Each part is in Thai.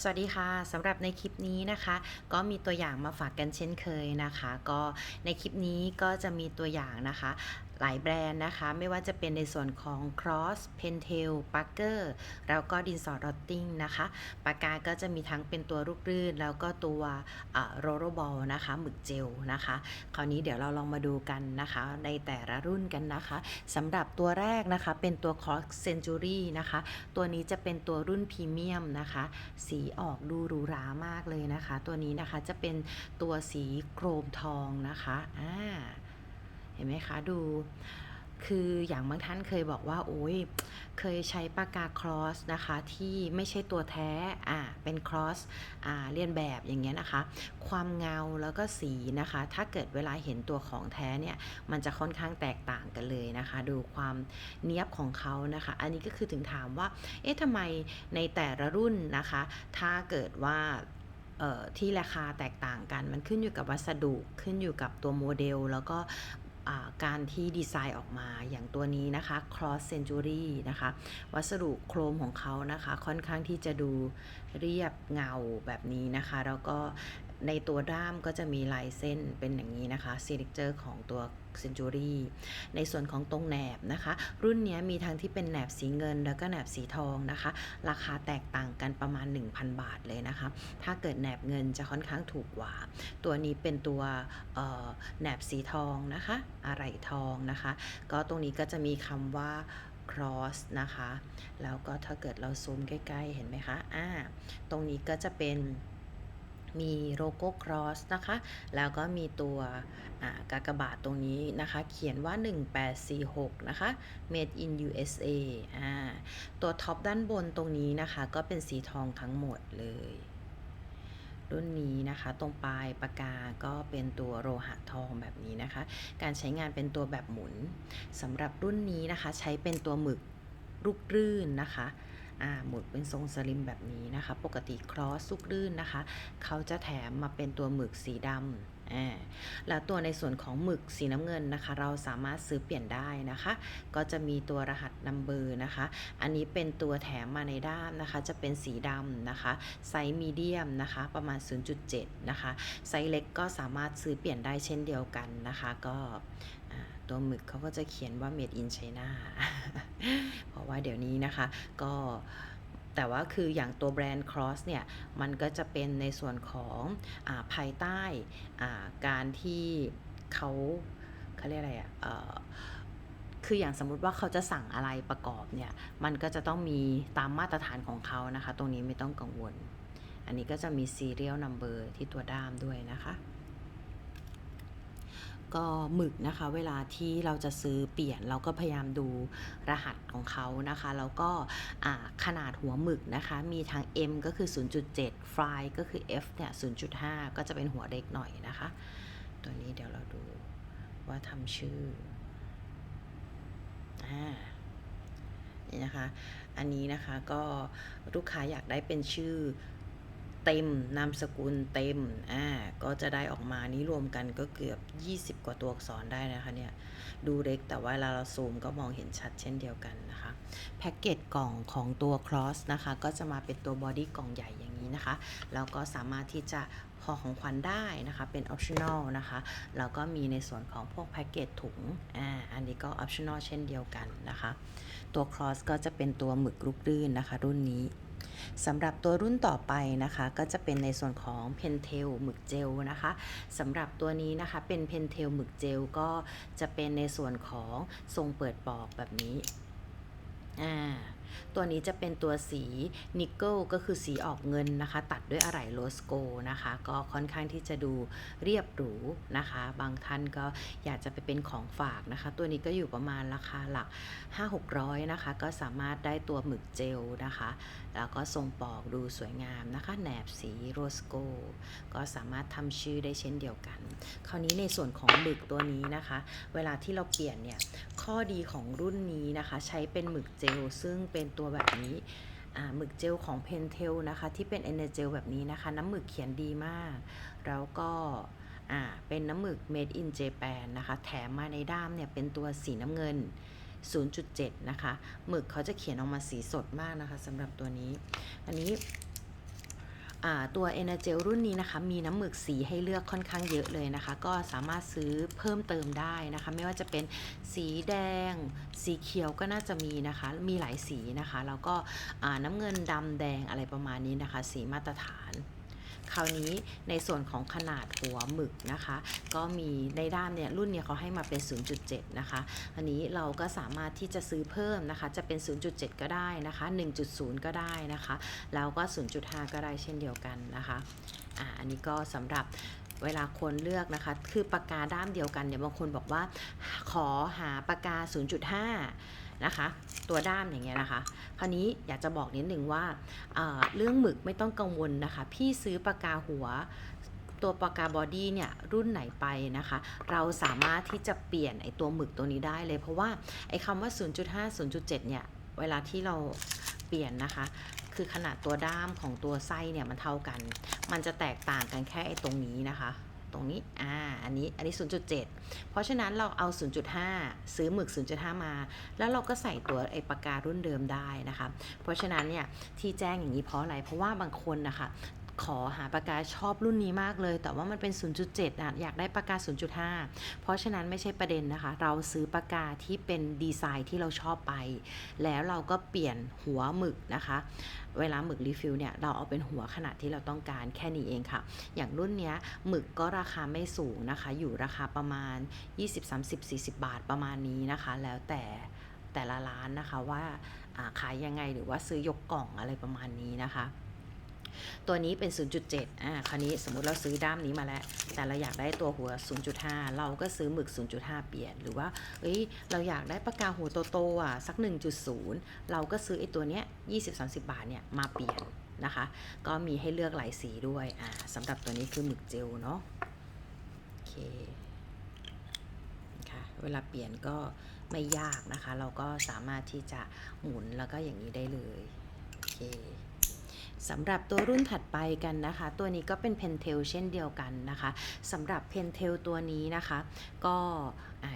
สวัสดีค่ะสำหรับในคลิปนี้นะคะ ก็มีตัวอย่างมาฝากกันเช่นเคยนะคะ ก็ในคลิปนี้ก็จะมีตัวอย่างนะคะ หลายแบรนด์นะคะ ไม่ว่าจะเป็นในส่วนของ Cross Pentel Parker แล้วก็ดินสอ Dotting นะคะ ปากกาก็จะมีทั้งเป็นตัวลูกลื่น แล้วก็ตัวโรโรบอลนะคะหมึกเจลนะคะ คราวนี้เดี๋ยวเราลองมาดูกันนะคะ ในแต่ละรุ่นกันนะคะสำหรับตัวแรกนะคะเป็นตัว Cross Century นะคะ ตัวนี้จะเป็นตัวรุ่นพรีเมียมนะคะ สีออกดูหรูหรามากเลยนะคะ ตัวนี้นะคะจะเป็นตัวสีโครมทองนะคะอ่า เห็นไหมคะดู คืออย่างบางท่านเคยบอกว่าโอ้ยเคยใช้ปากกาครอสนะคะที่ไม่ใช่ตัวแท้อ่าเป็นครอสอ่าเลียนแบบอย่างเงี้ยนะคะ ความเงาแล้วก็สีนะคะ ถ้าเกิดเวลาเห็นตัวของแท้เนี่ยมันจะค่อนข้างแตกต่างกันเลยนะคะ ดูความเนี้ยบของเขานะคะ อันนี้ก็คือถึงถามว่าเอ๊ะทำไมในแต่ละรุ่นนะคะ ถ้าเกิดว่าที่ราคาแตกต่างกันมันขึ้นอยู่กับวัสดุขึ้นอยู่กับตัวโมเดล แล้วก็ การที่ดีไซน์ออกมาอย่างตัวนี้นะคะ Cross Century นะคะ วัสดุโครมของเขานะคะ ค่อนข้างที่จะดูเรียบเงาแบบนี้นะคะ แล้วก็ ในตัวด้ามก็จะมีลายเส้นเป็นอย่างนี้นะคะ s ิเจอร์ของตัว Century ในส่วนของตรงแหนบนะคะ รุ่นนี้มีทั้งที่เป็นแหนบสีเงิน แล้วก็แหนบสีทองนะคะ ราคาแตกต่างกันประมาณ 1,000 บาทเลยนะคะ ถ้าเกิดแหนบเงินจะค่อนข้างถูกกว่า ตัวนี้เป็นตัวแหนบสีทองนะคะ อะไหล่ทองนะคะ ก็ตรงนี้ก็จะมีคำว่า cross นะคะ แล้วก็ถ้าเกิดเราซูมใกล้ ๆ เห็นไหมคะอ่าตรงนี้ก็จะเป็น มีโลโก้ cross นะคะ แล้วก็มีตัวอ่ากากบาทตรงนี้นะคะ เขียนว่า 1846 นะคะ made in USA อ่าตัวท็อปด้านบนตรงนี้นะคะ ก็เป็นสีทองทั้งหมดเลย รุ่นนี้นะคะตรงปลายปากกาก็เป็นตัวโลหะทองแบบนี้นะคะ การใช้งานเป็นตัวแบบหมุนสำหรับรุ่นนี้นะคะใช้เป็นตัวหมึกลูกรื่นนะคะ หมุดเป็นทรงสลิมแบบนี้นะคะ ปกติครอสลูกรื่นนะคะ เขาจะแถมมาเป็นตัวหมึกสีดำแล้วตัวในส่วนของหมึกสีน้ำเงินนะคะ เราสามารถซื้อเปลี่ยนได้นะคะ ก็จะมีตัวรหัสนัมเบอร์นะคะ อันนี้เป็นตัวแถมมาในด้ามนะคะ จะเป็นสีดำนะคะ ไซส์มีเดียมนะคะ ประมาณ 0.7 นะคะ ไซส์เล็กก็สามารถซื้อเปลี่ยนได้เช่นเดียวกันนะคะ ก็ ตัวหมึกเขาก็จะเขียนว่า made in China เพราะว่าเดี๋ยวนี้นะคะ ก็แต่ว่าคืออย่างตัวแบรนด์ Cross เนี่ย มันก็จะเป็นในส่วนของอาภายใต้าการที่เขาเขาเรียกอะไรอะ่ะคืออย่างสมมุติว่าเขาจะสั่งอะไรประกอบเนี่ย มันก็จะต้องมีตามมาตรฐานของเขานะคะ ตรงนี้ไม่ต้องกังวล อันนี้ก็จะมี serial number ที่ตัวด้ามด้วยนะคะ ก็หมึกนะคะ เวลาที่เราจะซื้อเปลี่ยนเราก็พยายามดูรหัสของเขานะคะ แล้วก็ขนาดหัวหมึกนะคะ มีทั้ง M ก็คือ 0.7 Fly ก็คือ F เนี่ย 0.5 ก็จะเป็นหัวเล็กหน่อยนะคะ ตัวนี้เดี๋ยวเราดูว่าทำชื่ออ่านี่นะคะ อันนี้นะคะก็ลูกค้าอยากได้เป็นชื่อ เต็ม นามสกุลเต็ม อ่า ก็จะได้ออกมานี้รวมกันก็เกือบ 20 กว่าตัวอักษรได้นะคะเนี่ย ดูเล็กแต่ว่าเวลาเราซูมก็มองเห็นชัดเช่นเดียวกันนะคะ แพ็กเกจกล่องของตัว Cross นะคะ ก็จะมาเป็นตัวบอดี้กล่องใหญ่อย่างนี้นะคะ แล้วก็สามารถที่จะพอของขวัญได้นะคะ เป็น optional นะคะ แล้วก็มีในส่วนของพวกแพ็กเกจถุง อ่า อันนี้ก็ optional เช่นเดียวกันนะคะ ตัว cross ก็จะเป็นตัวหมึกลูกลื่นนะคะ รุ่นนี้ สำหรับตัวรุ่นต่อไปนะคะ ก็จะเป็นในส่วนของ Pentel หมึกเจลนะคะสำหรับตัวนี้นะคะเป็น Pentel หมึกเจลก็จะเป็นในส่วนของทรงเปิดปอกแบบนี้อ่า ตัวนี้จะเป็นตัวสีนิกเกิลก็คือสีออกเงินนะคะ ตัดด้วยอะไหล่โรสโกนะคะ ก็ค่อนข้างที่จะดูเรียบหรูนะคะ บางท่านก็อยากจะไปเป็นของฝากนะคะ ตัวนี้ก็อยู่ประมาณราคาหลัก 5-600 นะคะ ก็สามารถได้ตัวหมึกเจลนะคะ แล้วก็ทรงปอกดูสวยงามนะคะ แหนบสีโรสโกก็สามารถทำชื่อได้เช่นเดียวกัน คราวนี้ในส่วนของหมึกตัวนี้นะคะ เวลาที่เราเปลี่ยนเนี่ย ข้อดีของรุ่นนี้นะคะ ใช้เป็นหมึกเจลซึ่งเป็น็นตัวแบบนี้หมึกเจลของ Pentel นะคะ ที่เป็นเอเนเจลแบบนี้นะคะ น้ำหมึกเขียนดีมาก แล้วก็เป็นน้ำหมึก made in Japan นะคะ แถมมาในด้ามเนี่ยเป็นตัวสีน้ำเงิน 0.7 นะคะ หมึกเขาจะเขียนออกมาสีสดมากนะคะสำหรับตัวนี้ อันนี้ ตัว e n e r g e l รุ่นนี้นะคะ มีน้ำหมึกสีให้เลือกค่อนข้างเยอะเลยนะคะ ก็สามารถซื้อเพิ่มเติมได้นะคะ ไม่ว่าจะเป็นสีแดง สีเขียวก็น่าจะมีนะคะ มีหลายสีนะคะ แล้วก็น้ำเงินดำแดงอะไรประมาณนี้นะคะ สีมาตรฐาน คราวนี้ในส่วนของขนาดหัวหมึกนะคะ ก็มีในด้ามเนี่ยรุ่นเนี่ยเขาให้มาเป็น 0.7 นะคะ อันนี้เราก็สามารถที่จะซื้อเพิ่มนะคะ จะเป็น 0.7 ก็ได้นะคะ 1.0 ก็ได้นะคะ แล้วก็ 0.5 ก็ได้เช่นเดียวกันนะคะอ่าอันนี้ก็สำหรับเวลาคนเลือกนะคะ คือปากกาด้ามเดียวกันเนี่ยบางคนบอกว่า ขอหาปากกา 0.5 นะคะ ตัวด้ามอย่างเงี้ยนะคะคราวนี้อยากจะบอกนิดนึงว่าเเรื่องหมึกไม่ต้องกังวลนะคะ พี่ซื้อปากกาหัวตัวปากกาบอดี้เนี่ยรุ่นไหนไปนะคะ เราสามารถที่จะเปลี่ยนไอตัวหมึกตัวนี้ได้เลยเพราะว่าไอคำว่า 0.5 0.7 เนี่ย เวลาที่เราเปลี่ยนนะคะ คือขนาดตัวด้ามของตัวไส้เนี่ยมันเท่ากัน มันจะแตกต่างกันแค่ไอตรงนี้นะคะ ตรงนี้อ่าอันนี้อันนี้ 0.7 เพราะฉะนั้นเราเอา 0.5 ซื้อหมึก 0.5 มา แล้วเราก็ใส่ตัวไอปากการุ่นเดิมได้นะคะ เพราะฉะนั้นเนี่ยที่แจ้งอย่างนี้เพราะอะไรเพราะว่าบางคนนะคะ ขอหาปากกาชอบรุ่นนี้มากเลย แต่ว่ามันเป็น 0.7อะอยากได้ปากกา 0.5 เพราะฉะนั้นไม่ใช่ประเด็นนะคะ เราซื้อปากกาที่เป็นดีไซน์ที่เราชอบไป แล้วเราก็เปลี่ยนหัวหมึกนะคะ เวลาหมึกรีฟิลเนี่ยเราเอาเป็นหัวขนาดที่เราต้องการแค่นี้เองค่ะ อย่างรุ่นเนี้ยหมึกก็ราคาไม่สูงนะคะ อยู่ราคาประมาณ 20 30 40 บาทประมาณนี้นะคะ แล้วแต่แต่ละร้านนะคะว่าอ่าขายยังไงหรือว่าซื้อยกกล่องอะไรประมาณนี้นะคะ ตัวนี้เป็น 0.7 อ่า คราวนี้สมมุติเราซื้อด้ามนี้มาแล้ว แต่เราอยากได้ตัวหัว 0.5 เราก็ซื้อหมึก 0.5 เปลี่ยน หรือว่า เอ้ย เราอยากได้ปากกาหัวโตๆอะสัก 1.0 เราก็ซื้อไอ้ตัวเนี้ย 20-30 บาทเนี่ยมาเปลี่ยนนะคะ ก็มีให้เลือกหลายสีด้วย อ่าสำหรับตัวนี้คือหมึกเจลเนาะ โอเคค่ะ เวลาเปลี่ยนก็ไม่ยากนะคะ เราก็สามารถที่จะหมุนแล้วก็อย่างนี้ได้เลย โอเค สำหรับตัวรุ่นถัดไปกันนะคะ ตัวนี้ก็เป็น Pentel เช่นเดียวกันนะคะสำหรับ Pentel ตัวนี้นะคะ ก็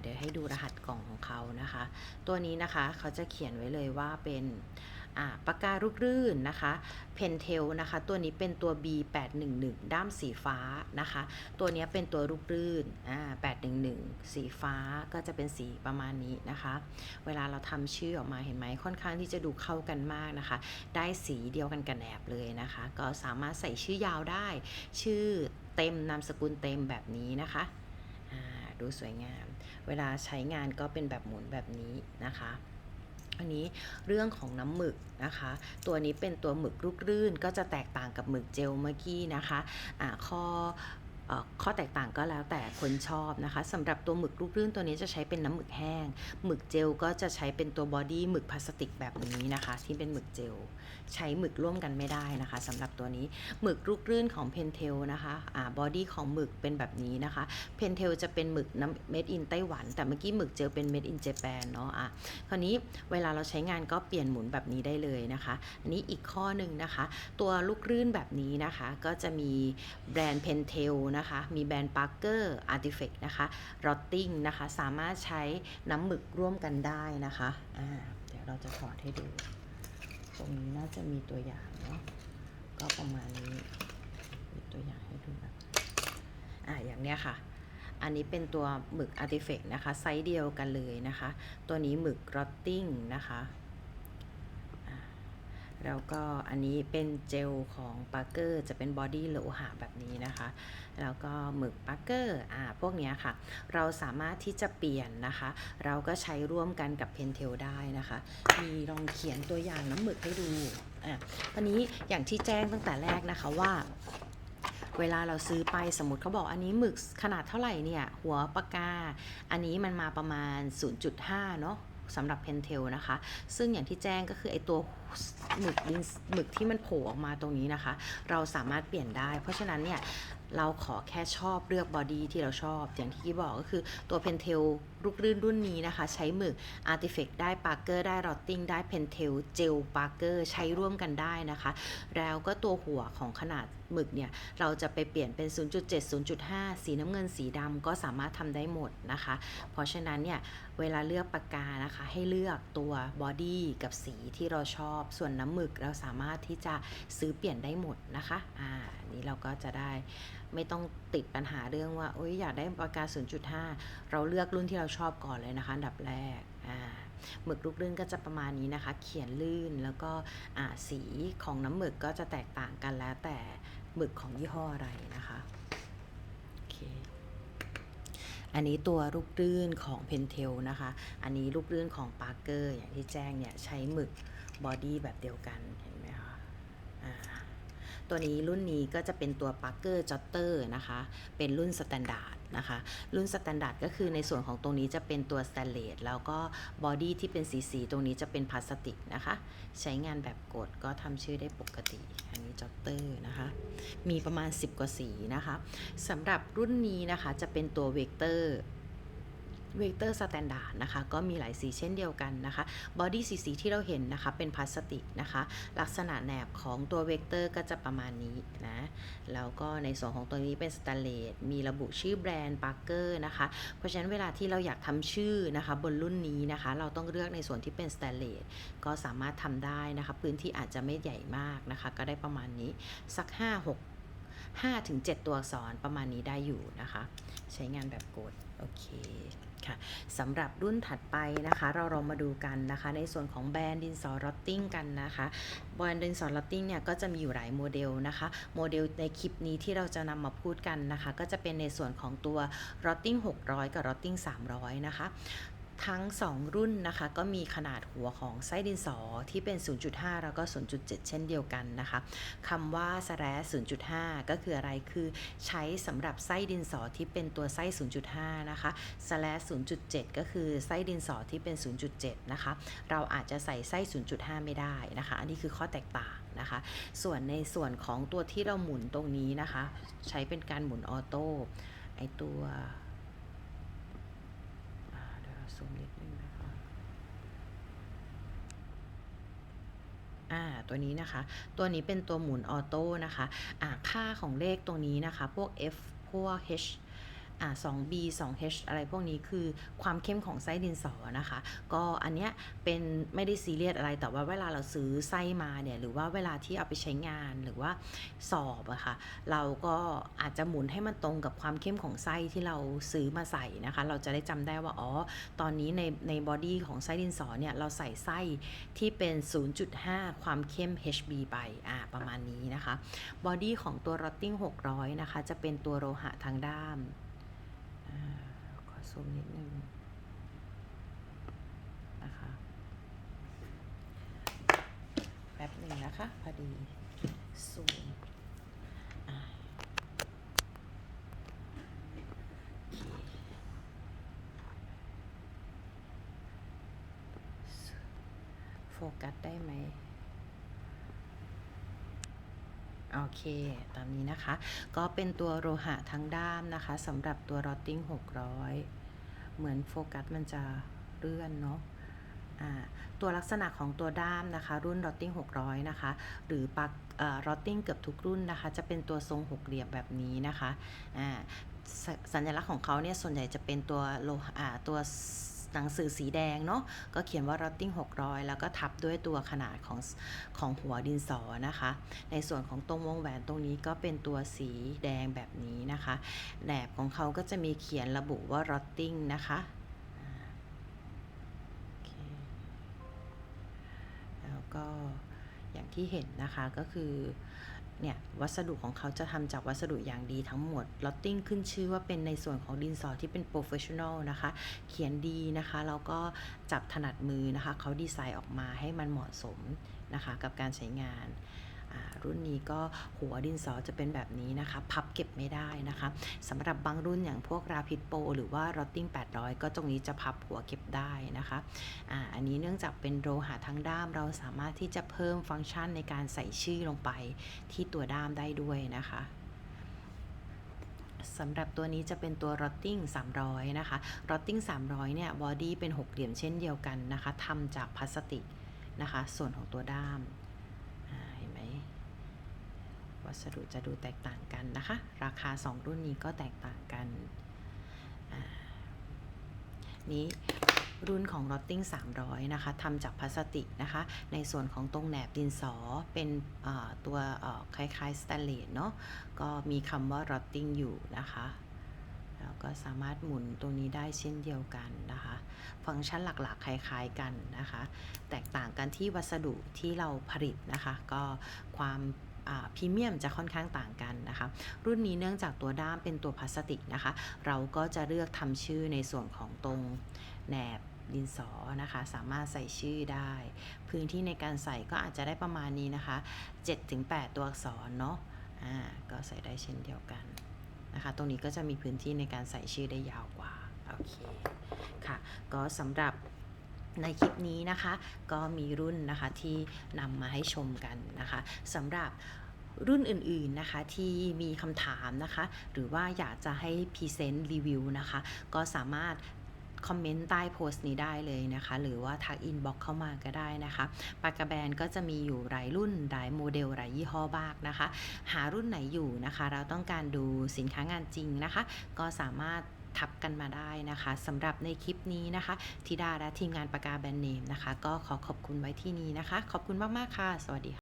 เดี๋ยวให้ดูรหัสกล่องของเขานะคะ ตัวนี้นะคะเขาจะเขียนไว้เลยว่าเป็น ปากกาลูกรื่นนะคะ Pentel นะคะ ตัวนี้เป็นตัว B811 ด้ามสีฟ้านะคะ ตัวนี้เป็นตัวลูกรื่นอ่า811 สีฟ้าก็จะเป็นสีประมาณนี้นะคะ เวลาเราทำชื่อออกมาเห็นไหมค่อนข้างที่จะดูเข้ากันมากนะคะ ได้สีเดียวกันกับแหนบเลยนะคะ ก็สามารถใส่ชื่อยาวได้ ชื่อเต็มนามสกุลเต็มแบบนี้นะคะดูสวยงาม เวลาใช้งานก็เป็นแบบหมุนแบบนี้นะคะ อันนี้เรื่องของน้ำหมึกนะคะ ตัวนี้เป็นตัวหมึกลูกรื่นก็จะแตกต่างกับหมึกเจลเมื่อกี้นะคะอ่าข้อเอ่อ ข้อแตกต่างก็แล้วแต่คนชอบนะคะสำหรับตัวหมึกลูกรื่นตัวนี้จะใช้เป็นน้ำหมึกแห้ง หมึกเจลก็จะใช้เป็นตัวบอดี้หมึกพลาสติกแบบนี้นะคะ ที่เป็นหมึกเจล ใช้หมึกร่วมกันไม่ได้นะคะสำหรับตัวนี้หมึกลูกรื่นของเพนเทลนะคะอ่าบอดี้ของหมึกเป็นแบบนี้นะคะเพนเทลจะเป็นหมึกน้ำเม็ดอินไต้หวัน แต่เมื่อกี้หมึกเจลเป็นเม็ดอินเจแปนเนาะอะคราวนี้เวลาเราใช้งานก็เปลี่ยนหมุนแบบนี้ได้เลยนะคะอันนี้อีกข้อหนึ่งนะคะ ตัวลูกรื่นแบบนี้นะคะ ก็จะมีแบรนด์เพนเทลนะคะ มีแบรนด์ Parker Artifact นะคะ Rotting นะคะ สามารถใช้น้ำหมึกร่วมกันได้นะคะอ่าเดี๋ยวเราจะถอดให้ดู ตรงนี้น่าจะมีตัวอย่างเนาะ ก็ประมาณนี้ มีตัวอย่างให้ดูนะอ่าอย่างเนี้ยค่ะอันนี้เป็นตัวหมึก Artifact นะคะ ไซส์เดียวกันเลยนะคะ ตัวนี้หมึก Rotting นะคะ แล้วก็อันนี้เป็นเจลของปาร์เกอร์จะเป็นบอดี้โลหะแบบนี้นะคะ แล้วก็หมึกปาร์เกอร์อ่าพวกนี้ค่ะ เราสามารถที่จะเปลี่ยนนะคะ เราก็ใช้ร่วมกันกับเพนเทลได้นะคะ มีลองเขียนตัวอย่างน้ำหมึกให้ดูอะตอนนี้อย่างที่แจ้งตั้งแต่แรกนะคะว่าเวลาเราซื้อไปสมมติเขาบอกอันนี้หมึกขนาดเท่าไหร่เนี่ย หัวปากกา อันนี้มันมาประมาณ 0.5 เนาะ สำหรับเพนเทลนะคะ ซึ่งอย่างที่แจ้งก็คือไอตัวหมึกดินหมึกที่มันโผล่ออกมาตรงนี้นะคะ เราสามารถเปลี่ยนได้ เพราะฉะนั้นเนี่ยเราขอแค่ชอบเลือกบอดี้ที่เราชอบ อย่างที่กี้บอกก็คือตัวเพนเทล ลูกลื่นรุ่นนี้นะคะ ใช้หมึก Artifact ได้ Parker ได้ Rotting ได้ Pentel Gel Parker ใช้ร่วมกันได้นะคะ แล้วก็ตัวหัวของขนาดหมึกเนี่ย เราจะไปเปลี่ยนเป็น 0.7 0.5 สีน้ำเงินสีดำก็สามารถทำได้หมดนะคะ เพราะฉะนั้นเนี่ย เวลาเลือกปากกานะคะ ให้เลือกตัวบอดี้กับสีที่เราชอบ ส่วนน้ำหมึกเราสามารถที่จะซื้อเปลี่ยนได้หมดนะคะ อ่าอันนี้เราก็จะได้ ไม่ต้องติดปัญหาเรื่องว่าโอ๊ยอยากได้ปากกา 0.5 เราเลือกรุ่นที่เราชอบก่อนเลยนะคะอันดับแรกอ่าหมึกลูกลื่นก็จะประมาณนี้นะคะ เขียนลื่นแล้วก็สีของน้ำหมึกก็จะแตกต่างกันแล้วแต่หมึกของยี่ห้ออะไรนะคะโอเคอันนี้ตัวลูกลื่นของ Pentel นะคะ อันนี้ลูกลื่นของ Parker อย่างที่แจ้งเนี่ยใช้หมึกบอดี้แบบเดียวกันเห็นไหมคะอ่า ตัวนี้รุ่นนี้ก็จะเป็นตัว Parker Jotter นะคะ เป็นรุ่นสแตนดาร์ดนะคะ รุ่นสแตนดาร์ดก็คือในส่วนของตรงนี้จะเป็นตัวสแตนเลสแล้วก็บอดี้ที่เป็นสีสีตรงนี้จะเป็นพลาสติกนะคะ ใช้งานแบบกดก็ทำชื่อได้ปกติ อันนี้จอตเตอร์นะคะ มีประมาณ 10 กว่าสีนะคะสำหรับรุ่นนี้นะคะจะเป็นตัวเวก เวกเตอร์สแตนดาร์ดนะคะก็มีหลายสีเช่นเดียวกันนะคะบอดี้สีสีที่เราเห็นนะคะเป็นพลาสติกนะคะลักษณะแหนบของตัวเวกเตอร์ก็จะประมาณนี้นะแล้วก็ในส่วนของตัวนี้เป็นสแตนเลสมีระบุชื่อแบรนด์ปาร์เกอร์นะคะเพราะฉะนั้นเวลาที่เราอยากทำชื่อนะคะบนรุ่นนี้นะคะเราต้องเลือกในส่วนที่เป็นสแตนเลสก็สามารถทำได้นะคะพื้นที่อาจจะไม่ใหญ่มากนะคะก็ได้ประมาณนี้สัก 5 6 5ถึง7ตัวอักษรประมาณนี้ได้อยู่นะคะ ใช้งานแบบกด โอเค ค่ะสำหรับรุ่นถัดไปนะคะ เราลองมาดูกันนะคะ ในส่วนของแบรนด์ดินสอรอตติ้งกันนะคะแบรนด์ดินสอรอตติ้งเนี่ยก็จะมีอยู่หลายโมเดลนะคะ โมเดลในคลิปนี้ที่เราจะนำมาพูดกันนะคะ ก็จะเป็นในส่วนของตัวรอตติ้ง600 กับรอตติ้ง300 นะคะ ทั้ง 2 รุ่นนะคะ ก็มีขนาดหัวของไส้ดินสอที่เป็น 0.5 แล้วก็ 0.7 เช่นเดียวกันนะคะคำว่า slash 0.5 ก็คืออะไรคือใช้สำหรับไส้ดินสอที่เป็นตัวไส้ 0.5 นะคะ slash 0.7 ก็คือไส้ดินสอที่เป็น 0.7 นะคะ เราอาจจะใส่ไส้ 0.5 ไม่ได้นะคะ อันนี้คือข้อแตกต่างนะคะ ส่วนในส่วนของตัวที่เราหมุนตรงนี้นะคะ ใช้เป็นการหมุนออโต้ไอตัว อ่าเดี๋ยวเรา ซูมนิดนึงนะคะอ่าตัวนี้นะคะ ตัวนี้เป็นตัวหมุนออโต้นะคะอ่าค่าของเลขตรงนี้นะคะ พวก F พวก H อ่า 2B 2H อะไรพวกนี้คือความเข้มของไส้ดินสอนะคะ ก็อันเนี้ยเป็นไม่ได้ซีเรียสอะไรแต่ว่าเวลาเราซื้อไส้มาเนี่ยหรือว่าเวลาที่เอาไปใช้งานหรือว่าสอบอะค่ะเราก็อาจจะหมุนให้มันตรงกับความเข้มของไส้ที่เราซื้อมาใส่นะคะ เราจะได้จำได้ว่าอ๋อตอนนี้ในในบอดี้ของไส้ดินสอเนี่ยเราใส่ไส้ที่เป็น 0.5 ความเข้ม HB ไปอ่าประมาณนี้นะคะบอดี้ของตัว Rotting 600 นะคะ จะเป็นตัวโลหะทางด้าม ซูมนิดนึงนะคะ แป๊บหนึ่งนะคะ พอดีซูมโฟกัสได้ไหมโอเค ตามนี้นะคะ ก็เป็นตัวโลหะทั้งด้ามนะคะสำหรับตัว Rotting 600 เหมือนโฟกัสมันจะเลื่อนเนาะอ่าตัวลักษณะของตัวด้ามนะคะ รุ่น Rotting 600 นะคะ หรือปักอ่อ Rotting เกือบทุกรุ่นนะคะ จะเป็นตัวทรงหกเหลี่ยมแบบนี้นะคะอ่าสสัญลักษณ์ของเขาเนี่ยส่วนใหญ่จะเป็นตัวโลหะตัว หนังสือสีแดงเนาะก็เขียนว่า Rotting 600 แล้วก็ทับด้วยตัวขนาดของของหัวดินสอนะคะ ในส่วนของตรงวงแหวนตรงนี้ก็เป็นตัวสีแดงแบบนี้นะคะแหนบของเขาก็จะมีเขียนระบุว่า rotting นะคะแล้วก็อย่างที่เห็นนะคะก็คือ เนี่ยวัสดุของเขาจะทำจากวัสดุอย่างดีทั้งหมดลอตติ้งขึ้นชื่อว่าเป็นในส่วนของดินสอที่เป็นโปรเฟชชั่นอลนะคะ เขียนดีนะคะแล้วก็จับถนัดมือนะคะ เขาดีไซน์ออกมาให้มันเหมาะสมนะคะกับการใช้งาน รุ่นนี้ก็หัวดินสอจะเป็นแบบนี้นะคะ พับเก็บไม่ได้นะคะสำหรับบางรุ่นอย่างพวก Rapid Pro หรือว่า Rotting 800 ก็ตรงนี้จะพับหัวเก็บได้นะคะอ่าอันนี้เนื่องจากเป็นโลหะทั้งด้าม เราสามารถที่จะเพิ่มฟังก์ชันในการใส่ชื่อลงไปที่ตัวด้ามได้ด้วยนะคะสำหรับตัวนี้จะเป็นตัว Rotting 300 นะคะ Rotting 300 เนี่ย บอดี้เป็นหกเหลี่ยมเช่นเดียวกันนะคะทำจากพลาสติกนะคะ ส่วนของตัวด้าม วัสดุจะดูแตกต่างกันนะคะ ราคา 2 รุ่นนี้ก็แตกต่างกัน นี้รุ่นของ Rotting 300 นะคะทำจากพลาสติกนะคะ ในส่วนของตรงแหนบดินสอเป็นตัวคล้ายๆสแตนเลสเนาะ ก็มีคำว่า Rotting อยู่นะคะแล้วก็สามารถหมุนตรงนี้ได้เช่นเดียวกันนะคะ ฟังก์ชันหลักๆ คล้ายๆกันนะคะ แตกต่างกันที่วัสดุที่เราผลิตนะคะ ก็ความ พรีเมียมจะค่อนข้างต่างกันนะคะ รุ่นนี้เนื่องจากตัวด้ามเป็นตัวพลาสติกนะคะ เราก็จะเลือกทำชื่อในส่วนของตรงแหนบดินสอนะคะ สามารถใส่ชื่อได้ พื้นที่ในการใส่ก็อาจจะได้ประมาณนี้นะคะ 7-8 ตัวอักษรเนาะอ่าก็ใส่ได้เช่นเดียวกันนะคะ ตรงนี้ก็จะมีพื้นที่ในการใส่ชื่อได้ยาวกว่า โอเค ค่ะ ก็สำหรับ ในคลิปนี้นะคะก็มีรุ่นนะคะที่นำมาให้ชมกันนะคะสำหรับรุ่นอื่นๆนะคะที่มีคำถามนะคะ หรือว่าอยากจะให้พรีเซนต์รีวิวนะคะ ก็สามารถคอมเมนต์ใต้โพสต์นี้ได้เลยนะคะ หรือว่าทักอินบ็อกเข้ามาก็ได้นะคะปากกาแบรนด์ก็จะมีอยู่หลายรุ่นหลายโมเดลหลายยี่ห้อบ้างนะคะ หารุ่นไหนอยู่นะคะ เราต้องการดูสินค้างานจริงนะคะ ก็สามารถ ทับกันมาได้นะคะสำหรับในคลิปนี้นะคะธิดาและทีมงานปากกาแบรนด์เนมนะคะ ก็ขอขอบคุณไว้ที่นี้นะคะ ขอบคุณมาก ๆ ค่ะ สวัสดีค่ะ